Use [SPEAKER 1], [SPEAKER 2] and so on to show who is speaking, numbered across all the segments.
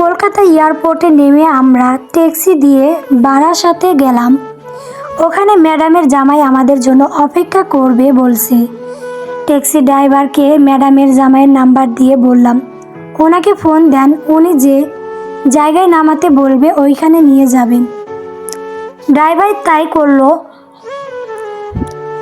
[SPEAKER 1] কলকাতা এয়ারপোর্টে নেমে আমরা ট্যাক্সি দিয়ে বারাসাতে গেলাম। ওখানে ম্যাডামের জামাই আমাদের জন্য অপেক্ষা করবে বলছে। ট্যাক্সি ড্রাইভারকে ম্যাডামের জামাইয়ের নাম্বার দিয়ে বললাম, ওনাকে ফোন দেন, উনি যে জায়গায় নামাতে বলবে ওইখানে নিয়ে যাবেন। ড্রাইভার তাই করল।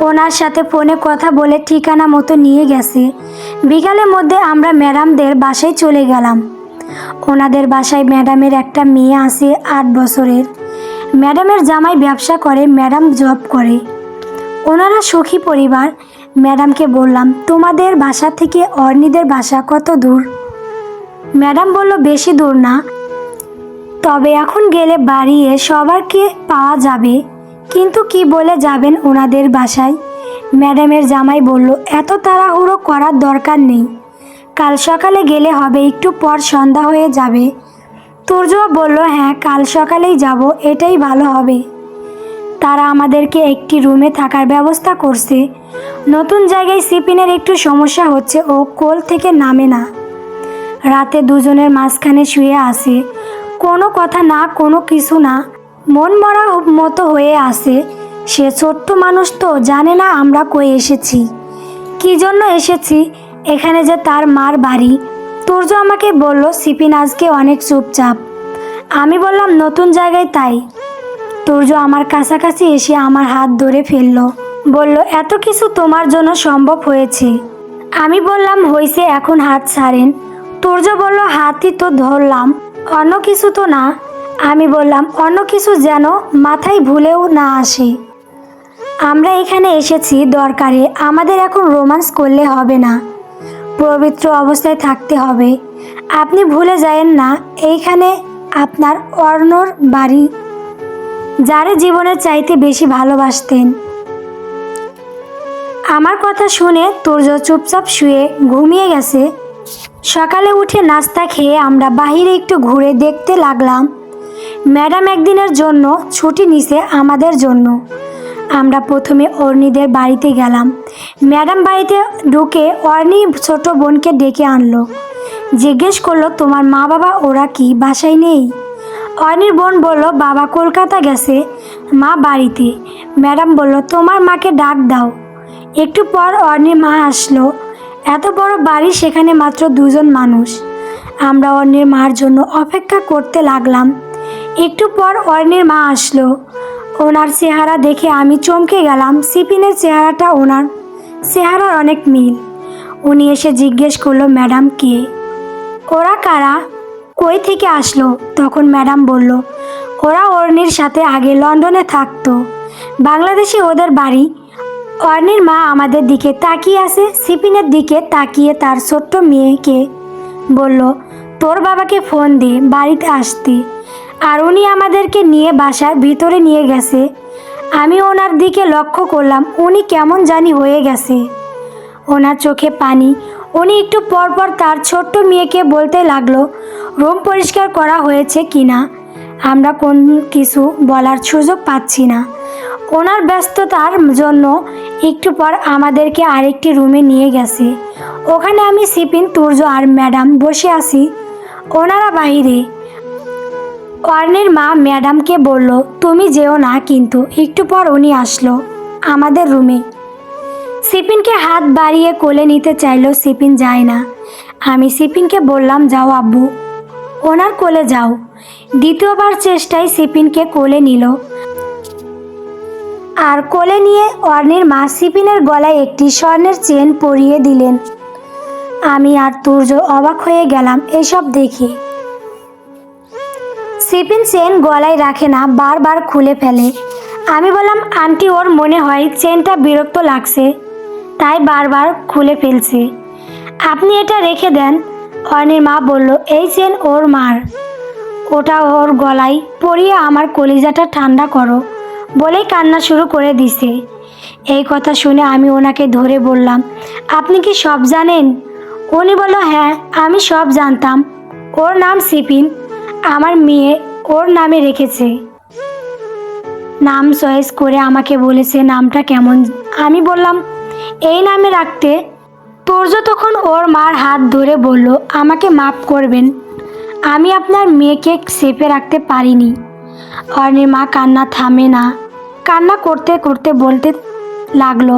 [SPEAKER 1] ওনার সাথে ফোনে কথা বলে ঠিকানা মতো নিয়ে গেছে। বিকালের মধ্যে আমরা ম্যাডামদের বাসায় চলে গেলাম। ওনাদের বাসায় ম্যাডামের একটা মেয়ে আছে আট বছরের। ম্যাডামের জামাই ব্যবসা করে, ম্যাডাম জব করে। ওনারা সুখী পরিবার। ম্যাডামকে বললাম, তোমাদের বাসা থেকে অর্নিদের বাসা কত দূর? ম্যাডাম বলল, বেশি দূর না। তবে এখন গেলে বাড়িয়ে সবারকে পাওয়া যাবে। কিন্তু কি বলে যাবেন ওনাদের বাসায়? ম্যাডামের জামাই বলল, এত তাড়াহুড়ো করার দরকার নেই। কাল সকালে গেলে হবে, একটু পর সন্ধ্যা হয়ে যাবে। তুর্য বলল হ্যাঁ কাল সকালেই যাব, এটাই ভালো হবে। তারা আমাদেরকে একটি রুমে থাকার ব্যবস্থা করছে। নতুন জায়গায় সিপিনের একটু সমস্যা হচ্ছে, ও কোল থেকে নামে না। রাতে দুজনের মাঝখানে শুয়ে আসে কোনো কথা না, কোনো কিছু না। মন মরা মতো হয়ে আসে সে ছোট্ট মানুষ তো, জানে না আমরা কই এসেছি। কী জন্য এসেছি? এখানে যে তার মার বাড়ি তুর্য আমাকে বলল, সিপিন আজকে অনেক চুপচাপ। আমি বললাম, নতুন জায়গায় তাই। তুর্য আমার কাছাকাছি এসে আমার হাত ধরে ফেলল। বলল, এত কিছু তোমার জন্য সম্ভব হয়েছে। আমি বললাম হয়েছে এখন হাত ছাড়েন। তুর্য বলল, হাতই তো ধরলাম, অন্য কিছু তো না। আমি বললাম, অন্য কিছু যেন মাথায় ভুলেও না আসে। আমরা এখানে এসেছি দরকারে, আমাদের এখন রোমান্স করলে হবে না। পবিত্র অবস্থায় থাকতে হবে। আপনি ভুলে যায়েন না, এইখানে আপনার অর্ণর বাড়ি, যারে জীবনের চাইতে বেশি ভালোবাসতেন। আমার কথা শুনে তুর্য চুপচাপ শুয়ে ঘুমিয়ে গেছে। সকালে উঠে নাস্তা খেয়ে আমরা বাহিরে একটু ঘুরে দেখতে লাগলাম। ম্যাডাম একদিনের জন্য ছুটি নিছে আমাদের জন্য। আমরা প্রথমে অর্ণিদের বাড়িতে গেলাম। ম্যাডাম বাড়িতে ঢুকে অর্ণি ছোট বোনকে ডেকে আনলো। জিজ্ঞেস করল, তোমার মা বাবা ওরা কি? বাসায় নেই? অর্ণির বোন বলল, বাবা কলকাতা গেছে, মা বাড়িতে। ম্যাডাম বলল, তোমার মাকে ডাক দাও। একটু পর অর্ণির মা আসলো। এত বড় বাড়ি সেখানে মাত্র দুজন মানুষ। আমরা অর্ণির মার জন্য অপেক্ষা করতে লাগলাম। একটু পর অর্ণির মা আসলো। ওনার চেহারা দেখে আমি চমকে গেলাম। সিপিনের চেহারাটা ওনার। চেহারার অনেক মিল। উনি এসে জিজ্ঞেস করল, ম্যাডাম, কে? ওরা কারা? কই থেকে আসলো? তখন ম্যাডাম বলল, ওরা অর্ণির সাথে আগে লন্ডনে থাকতো। বাংলাদেশে ওদের বাড়ি। অর্ণির মা আমাদের দিকে তাকিয়ে আছে, সিপিনের দিকে তাকিয়ে তার ছোট্ট মেয়েকে বলল, তোর বাবাকে ফোন দে, বাড়িতে আসতে। আর উনি আমাদেরকে নিয়ে বাসার ভিতরে নিয়ে গেছে। আমি ওনার দিকে লক্ষ্য করলাম, উনি কেমন জানি হয়ে গেছে। ওনার চোখে পানি। উনি একটু পরপর তার ছোট্ট মেয়েকে বলতে লাগল, রুম পরিষ্কার করা হয়েছে কি না আমরা কোন কিছু বলার সুযোগ পাচ্ছি না। ওনার ব্যস্ততার জন্য একটু পর আমাদেরকে আরেকটি রুমে নিয়ে গেছে। ওখানে আমি সিপিন, তুর্য আর ম্যাডাম বসে আছি। ওনারা বাইরে। অর্ণের মা ম্যাডামকে বলল, তুমি যেও না কিন্তু, একটু পর উনি আসলো, আমাদের রুমে। সিপিনকে হাত বাড়িয়ে কোলে নিতে চাইলো, সিপিন যায় না। আমি সিপিনকে বললাম, যাও আব্বু। ওনার কোলে যাও। দ্বিতীয়বার চেষ্টায় সিপিনকে কোলে নিল। আর কোলে নিয়ে অর্ণের মা সিপিনের গলায় একটি স্বর্ণের চেন পরিয়ে দিলেন। আমি আর তুর্য অবাক হয়ে গেলাম, এসব দেখে। সিপিন চেন গলায় রাখে না, বারবার খুলে ফেলে। আমি বললাম, আন্টি, ওর মনে হয় চেনটা বিরক্ত লাগছে। তাই বারবার খুলে ফেলছে। আপনি এটা রেখে দেন, অনির মা বলল, এই চেন ওর মার। ওটা ওর গলায় পরিয়ে আমার কলিজাটা ঠান্ডা করো, বলেই কান্না শুরু করে দিছে। এই কথা শুনে আমি ওনাকে ধরে বললাম, আপনি কি সব জানেন? উনি বলল হ্যাঁ আমি সব জানতাম। ওর নাম সিপিন। আমার মেয়ে ওর নামে রেখেছে। নাম চয়েস করে আমাকে বলেছে নামটা কেমন। আমি বললাম, এই নামে রাখতে। তুর্য তখন ওর মার হাত ধরে বলল, আমাকে মাফ করবেন। আমি আপনার মেয়েকে সেফে রাখতে পারিনি। অর্ণের মা কান্না থামে না। কান্না করতে করতে বলতে লাগল,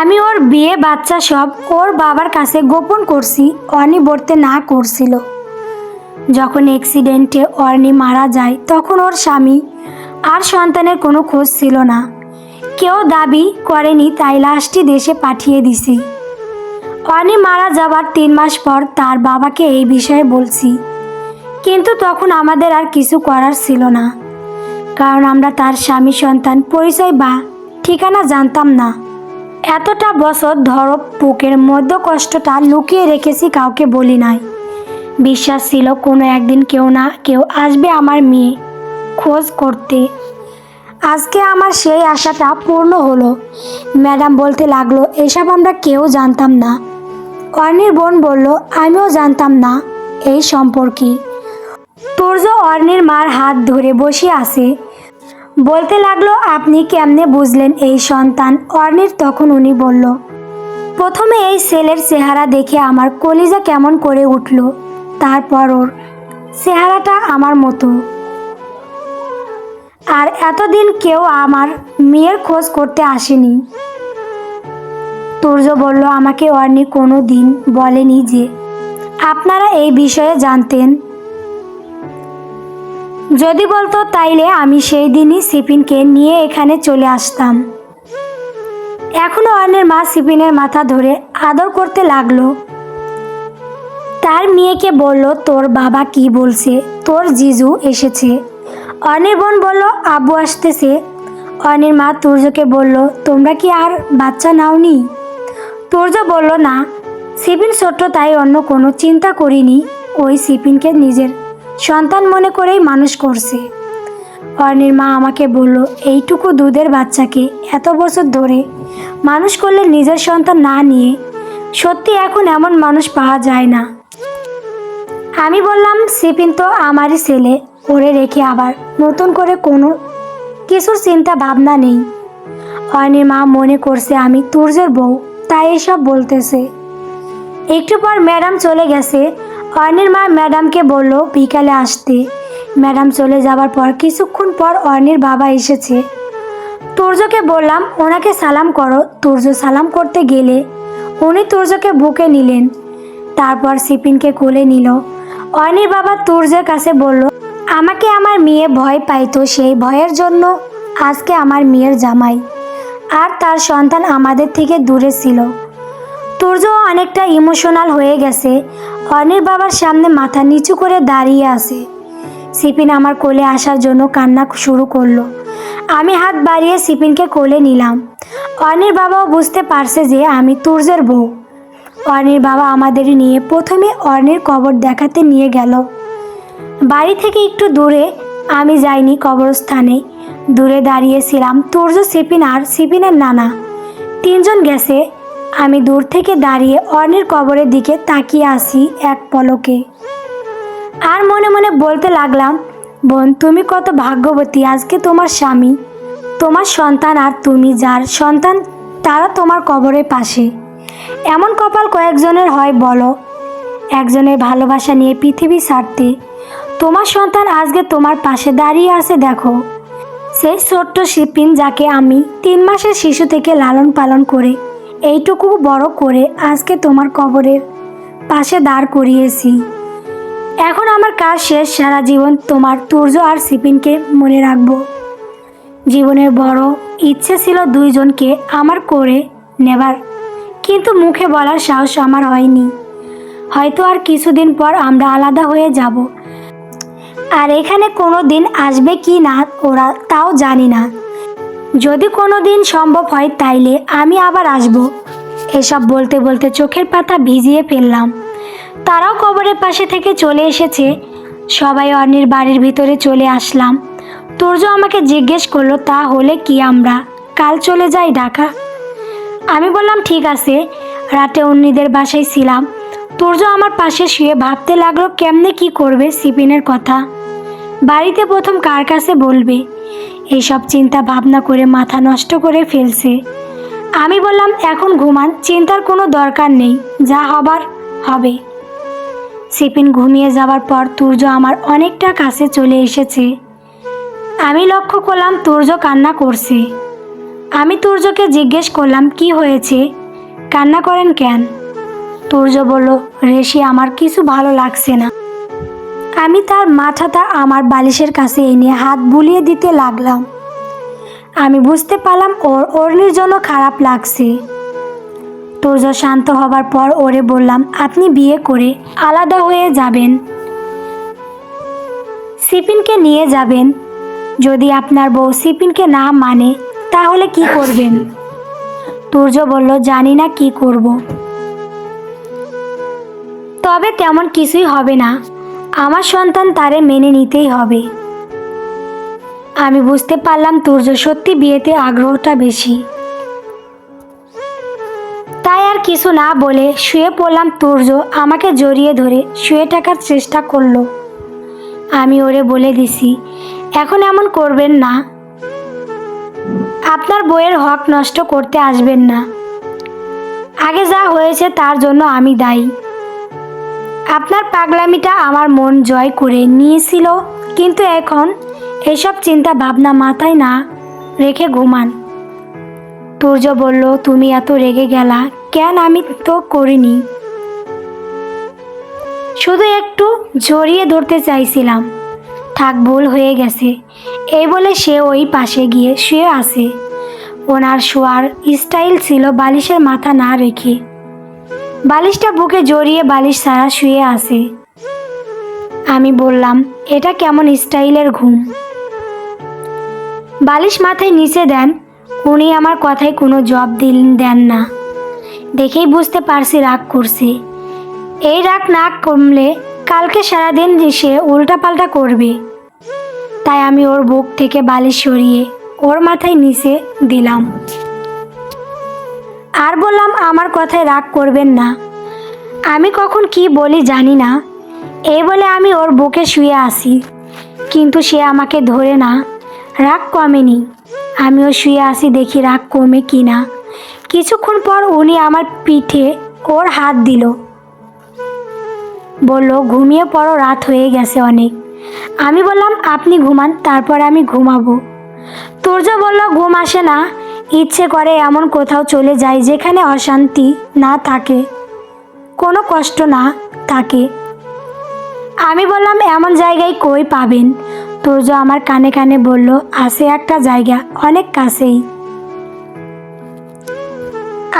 [SPEAKER 1] আমি ওর বিয়ে বাচ্চা সব ওর বাবার কাছে গোপন করছি। অর্ণি বলতে না করছিল। যখন অ্যাক্সিডেন্টে অর্ণি মারা যায়, তখন ওর স্বামী আর সন্তানের কোনো খোঁজ ছিল না। কেউ দাবি করেনি, তাই লাশটি দেশে পাঠিয়ে দিছি। অর্ণি মারা যাবার তিন মাস পর তার বাবাকে এই বিষয়ে বলছি। কিন্তু তখন আমাদের আর কিছু করার ছিল না। কারণ আমরা তার স্বামী, সন্তান, পরিচয় বা ঠিকানা জানতাম না। এতটা বছর ধরো, বুকের মধ্য কষ্টটা লুকিয়ে রেখেছি, কাউকে বলি নাই। বিশ্বাস ছিল কোনো একদিন কেউ না, কেউ আসবে আমার মেয়ে খোঁজ করতে। আজকে আমার সেই আশাটা পূর্ণ হলো। ম্যাডাম বলতে লাগল, এসব আমরা কেউ জানতাম না। অর্ণির বোন বলল, আমিও জানতাম না এই সম্পর্কে। তুর্য অর্ণির মার হাত ধরে বসে আছে। বলতে লাগল, আপনি কেমনে বুঝলেন এই সন্তান? অর্ণির তখন উনি বলল, প্রথমে এই ছেলের চেহারা দেখে আমার কলিজা কেমন করে উঠল? তারপর ওর চেহারাটা আমার মতো। আর এতদিন কেউ আমার মেয়ের খোঁজ করতে আসেনি। তুর্য বলল, আমাকে অর্ণি কোনো দিন বলেনি যে আপনারা এই বিষয়ে জানতেন। যদি বলতো তাইলে আমি সেই দিনই সিপিনকে নিয়ে এখানে চলে আসতাম। এখনও অর্ণের মা সিপিনের মাথা ধরে আদর করতে লাগল। তার মেয়েকে বলল, তোর বাবা কি বলছে? তোর জিজু এসেছে। অর্ণের বোন বলল, আব্বু আসতেছে। অর্ণের মা তুর্যকে বলল, তোমরা কি আর বাচ্চা নাওনি? তুর্য বলল, না, সিপিন ছোট্ট, তাই অন্য কোনো চিন্তা করিনি। ওই সিপিনকে নিজের সন্তান মনে করেই মানুষ করছে। অর্ণির মা আমাকে বলল, এইটুকু দুধের বাচ্চাকে এত বছর ধরে মানুষ করলে নিজের সন্তান না নিয়ে সত্যি এখন এমন মানুষ পাওয়া যায় না। আমি বললাম সিপিন তো আমারই ছেলে। ওরে রেখে আবার নতুন করে কোনো কিছুর চিন্তা ভাবনা নেই। অর্ণির মা মনে করছে আমি তুর্যের বউ, তাই এসব বলতেছে। একটু পর ম্যাডাম চলে গেছে। অর্ণির মা ম্যাডামকে বলল, বিকালে আসতে। ম্যাডাম চলে যাবার পর কিছুক্ষণ পর অর্ণির বাবা এসেছে। তুর্যকে বললাম, ওনাকে সালাম করো। তুর্য সালাম করতে গেলে উনি তুর্যকে বুকে নিলেন। তারপর সিপিনকে কোলে নিল। অর্ণির বাবা তুর্যের কাছে বলল, আমাকে আমার মেয়ে ভয় পাইতো, সেই ভয়ের জন্য আজকে আমার মেয়ের জামাই। আর তার সন্তান আমাদের থেকে দূরে ছিল তুর্য অনেকটা ইমোশনাল হয়ে গেছে। অর্ণির বাবার সামনে মাথা নিচু করে দাঁড়িয়ে আছে। সিপিন আমার কোলে আসার জন্য কান্না শুরু করল। আমি হাত বাড়িয়ে সিপিনকে কোলে নিলাম। অর্ণির বাবাও বুঝতে পারছে যে আমি তুর্যের বউ। অর্ণির বাবা আমাদের নিয়ে প্রথমে অর্ণের কবর দেখাতে নিয়ে গেল। বাড়ি থেকে একটু দূরে, আমি যাইনি কবরস্থানে। দূরে দাঁড়িয়েছিলাম তোর্য সিপিন আর সিপিনের নানা। তিনজন গেছে। আমি দূর থেকে দাঁড়িয়ে অর্ণের কবরের দিকে তাকিয়ে আসি এক পলকে। আর মনে মনে বলতে লাগলাম, বোন, তুমি কত ভাগ্যবতী, আজকে তোমার স্বামী। তোমার সন্তান আর তুমি যার সন্তান, তারা তোমার কবরের পাশে। এমন কপাল কয়েকজনের হয়, বলো। একজনের ভালোবাসা নিয়ে পৃথিবী ছাড়তে তোমার সন্তান আজকে তোমার পাশে দাঁড়িয়ে আছে, দেখো। সেই ছোট্ট শিপিন যাকে আমি তিন মাসের শিশু থেকে লালন পালন করে, এইটুকু বড় করে আজকে তোমার কবরের পাশে দাঁড় করিয়েছি। এখন আমার কাজ শেষ, সারা জীবন তোমার তুর্য আর সিপিনকে মনে রাখব। জীবনের বড় ইচ্ছে ছিল দুইজনকে আমার করে নেবার। কিন্তু মুখে বলার সাহস আমার হয়নি। হয়তো আর কিছুদিন পর আমরা আলাদা হয়ে যাব। আর এখানে কোনো দিন আসবে কি না, ওরা তাও জানি না। যদি কোনো দিন সম্ভব হয় তাইলে আমি আবার আসব। এসব বলতে বলতে চোখের পাতা ভিজিয়ে ফেললাম। তারাও কবরের পাশে থেকে চলে এসেছে। সবাই অর্ণির বাড়ির ভিতরে চলে আসলাম। তুর্য আমাকে জিজ্ঞেস করল, তা হলে কি আমরা? কাল চলে যাই ঢাকা? আমি বললাম, ঠিক আছে। রাতে অন্যদের বাসায় ছিলাম। তুর্য আমার পাশে শুয়ে ভাবতে লাগল, কেমনে কি করবে সিপিনের কথা? বাড়িতে প্রথম কার কাছে বলবে, এইসব চিন্তা ভাবনা করে মাথা নষ্ট করে ফেলছে। আমি বললাম, এখন ঘুমান, চিন্তার কোনো দরকার নেই, যা হবার হবে। সিপিন ঘুমিয়ে যাওয়ার পর তুর্য আমার অনেকটা কাছে চলে এসেছে। আমি লক্ষ্য করলাম তুর্য কান্না করছে। আমি তুর্যকে জিজ্ঞেস করলাম, কি হয়েছে? কান্না করেন কেন? তুর্য বলল রেশি আমার কিছু ভালো লাগছে না। আমি তার মাথাটা আমার বালিশের কাছে এনে হাত বুলিয়ে দিতে লাগলাম। আমি বুঝতে পারলাম ওর অর্নির জন্য খারাপ লাগছে। তুর্য শান্ত হবার পর ওরে বললাম, আপনি বিয়ে করে আলাদা হয়ে যাবেন। সিপিনকে নিয়ে যাবেন। যদি আপনার বউ সিপিনকে না মানে তাহলে কি করবেন? তুর্য বলল, জানি না কি করব। তবে তেমন কিছুই হবে না। আমার সন্তান তারে মেনে নিতেই হবে। আমি বুঝতে পারলাম তুর্য সত্যি বিয়েতে আগ্রহটা বেশি। তাই আর কিছু না বলে শুয়ে পড়লাম তুর্য আমাকে জড়িয়ে ধরে শুয়ে থাকার চেষ্টা করল। আমি ওরে বলে দিছি, এখন এমন করবেন না। আপনার বইয়ের হক নষ্ট করতে আসবেন না। আগে যা হয়েছে তার জন্য আমি দায়ী। আপনার পাগলামিটা আমার মন জয় করে নিয়েছিল, কিন্তু এখন এসব চিন্তা ভাবনা মাথায় না রেখে ঘুমান। তুর্য বলল, তুমি এত রেগে গেলা, কেন আমি তো করিনি? শুধু একটু জড়িয়ে ধরতে চাইছিলাম। থাক, ভুল হয়ে গেছে। এই বলে সে ওই পাশে গিয়ে শুয়ে আসে ওনার শোয়ার স্টাইল ছিল বালিশের মাথা না রেখে। বালিশটা বুকে জড়িয়ে বালিশ ছাড়া শুয়ে আসে আমি বললাম, এটা কেমন স্টাইলের ঘুম? বালিশ মাথায় নিচে দেন, উনি আমার কথায় কোনো জব দিল, দেন না। দেখেই বুঝতে পারছি রাগ করছে। এই রাগ না কমলে কালকে সারাদিন সে উল্টাপাল্টা করবে। তাই আমি ওর বুক থেকে বালিশ সরিয়ে ওর মাথায় নিচে দিলাম। আর বললাম, আমার কথায় রাগ করবেন না। আমি কখন কি বলি জানি না। এই বলে আমি ওর বুকে শুয়ে আসি কিন্তু সে আমাকে ধরে না। রাগ কমেনি। আমিও শুয়ে আসি দেখি রাগ কমে কি না কিছুক্ষণ পর উনি আমার পিঠে ওর হাত দিল। বলল, ঘুমিয়ে পড়ো, রাত হয়ে গেছে অনেক। আমি বললাম, আপনি ঘুমান, তারপর আমি ঘুমাবো। তুর্য বলল, ঘুম আসে না, ইচ্ছে করে এমন কোথাও চলে যাই যেখানে অশান্তি না থাকে, কোনো কষ্ট না থাকে। আমি বললাম, এমন জায়গায় কই পাবেন? তুর্য আমার কানে কানে বলল, আছে একটা জায়গা, অনেক কাছেই।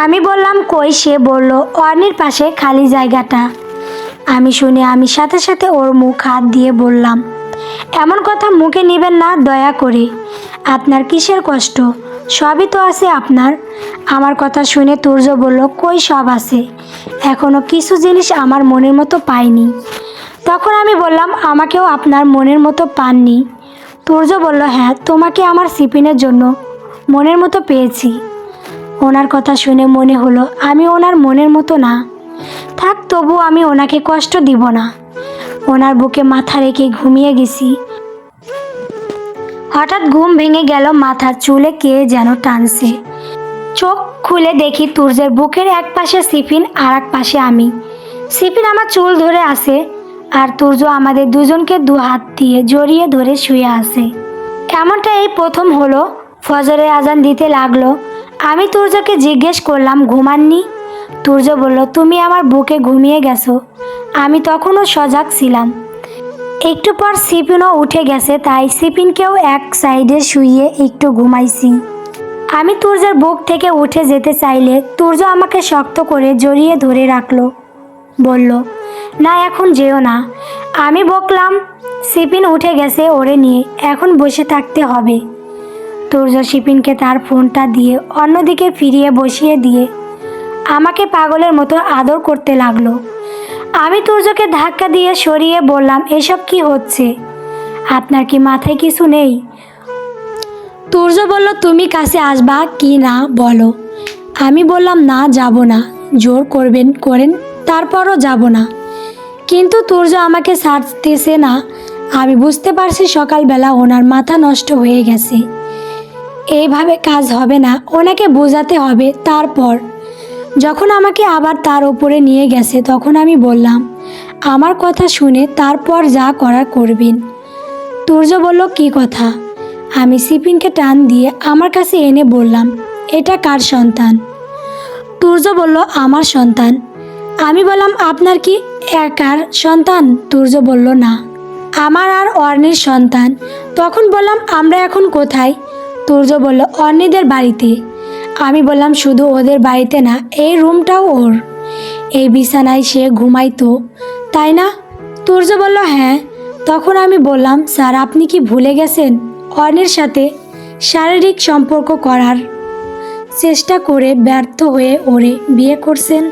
[SPEAKER 1] আমি বললাম, কই? সে বলল অর্নির পাশে খালি জায়গাটা। আমি শুনে আমি সাথে সাথে ওর মুখ হাত দিয়ে বললাম, এমন কথা মুখে নেবেন না, দয়া করে। আপনার কিসের কষ্ট? সবই তো আছে আপনার। আমার কথা শুনে তুর্য বলল, কই সব আছে? এখনও কিছু জিনিস আমার মনের মতো পাইনি। তখন আমি বললাম, আমাকেও আপনার মনের মতো পাননি। তুর্য বলল হ্যাঁ তোমাকে আমার সিপিনের জন্য মনের মতো পেয়েছি। ওনার কথা শুনে মনে হলো, আমি ওনার মনের মতো না। থাক তবু আমি ওনাকে কষ্ট দিব না। ওনার বুকে মাথা রেখে ঘুমিয়ে গেছি। হঠাৎ ঘুম ভেঙে গেল মাথার চুলে কে যেন টানছে। চোখ খুলে দেখি তুর্যের বুকের এক পাশে সিফিন আর এক পাশে আমি। সিফিন আমার চুল ধরে আসে আর তুর্য আমাদের দুজনকে দু হাত দিয়ে জড়িয়ে ধরে শুয়ে আসে এমনটা এই প্রথম হলো, ফজরের আজান দিতে লাগল। আমি তুর্যকে জিজ্ঞেস করলাম, ঘুমাননি? তুর্য বলল, তুমি আমার বুকে ঘুমিয়ে গেছো। আমি তখনও সজাগ ছিলাম। একটু পর সিপিনও উঠে গেছে, তাই সিপিনকেও এক সাইডে শুইয়ে একটু ঘুমাইছি। আমি তুর্যের বুক থেকে উঠে যেতে চাইলে তুর্য আমাকে শক্ত করে জড়িয়ে ধরে রাখল। বলল, না, এখন যেও না। আমি বকলাম, সিপিন উঠে গেছে ওরে নিয়ে, এখন বসে থাকতে হবে। তুর্য সিপিনকে তার ফোনটা দিয়ে অন্যদিকে ফিরিয়ে বসিয়ে দিয়ে আমাকে পাগলের মতো আদর করতে লাগল। আমি তুর্যকে ধাক্কা দিয়ে সরিয়ে বললাম, এসব কি হচ্ছে? আপনার কি মাথায় কিছু নেই? তুর্য বলল, তুমি কাছে আসবা কি না বলো। আমি বললাম, না, যাব না। জোর করবেন, করেন, তারপরও যাব না। কিন্তু তুর্য আমাকে ছাড়তেছে না। আমি বুঝতে পারছি সকালবেলা ওনার মাথা নষ্ট হয়ে গেছে। এইভাবে কাজ হবে না, ওনাকে বোঝাতে হবে, তারপর। যখন আমাকে আবার তার ওপরে নিয়ে গেছে, তখন আমি বললাম, আমার কথা শুনে তারপর যা করার করবেন। তুর্য বলল, কি কথা? আমি সিপিনকে টান দিয়ে আমার কাছে এনে বললাম, এটা কার সন্তান? তুর্য বলল, আমার সন্তান। আমি বললাম, আপনার কি একার সন্তান? তুর্য বলল, না, আমার আর অর্ণির সন্তান। তখন বললাম, আমরা এখন কোথায়? তুর্য বলল, অর্ণিদের বাড়িতে। আমি বললাম, শুধু ওদের বাড়িতে না, এই রুমটাও ওর। এই বিছানায় সে ঘুমাইতো। তাই না? তুর্য বলল হ্যাঁ। তখন আমি বললাম, স্যার, আপনি কি ভুলে গেছেন? অর্ণের সাথে শারীরিক সম্পর্ক করার চেষ্টা করে ব্যর্থ হয়ে ওরে বিয়ে করছেন।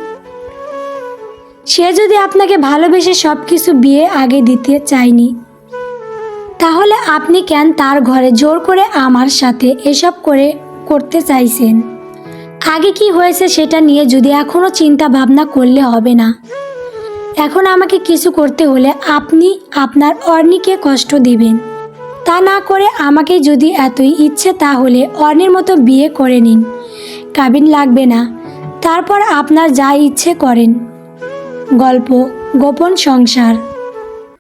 [SPEAKER 1] সে যদি আপনাকে ভালোবেসে সব কিছু বিয়ে আগে দিতে চায়নি, তাহলে আপনি কেন তার ঘরে জোর করে আমার সাথে এসব করে করতে চাইছেন? আগে কি হয়েছে সেটা নিয়ে যদি এখনও চিন্তা ভাবনা করলে হবে না। এখন আমাকে কিছু করতে হলে আপনি আপনার অর্ণিকে কষ্ট দিবেন। তা না করে আমাকে যদি এতই ইচ্ছে তাহলে অর্ণের মতো বিয়ে করে নিন। কাবিন লাগবে না। তারপর আপনার যা ইচ্ছে করেন। গল্প, গোপন সংসার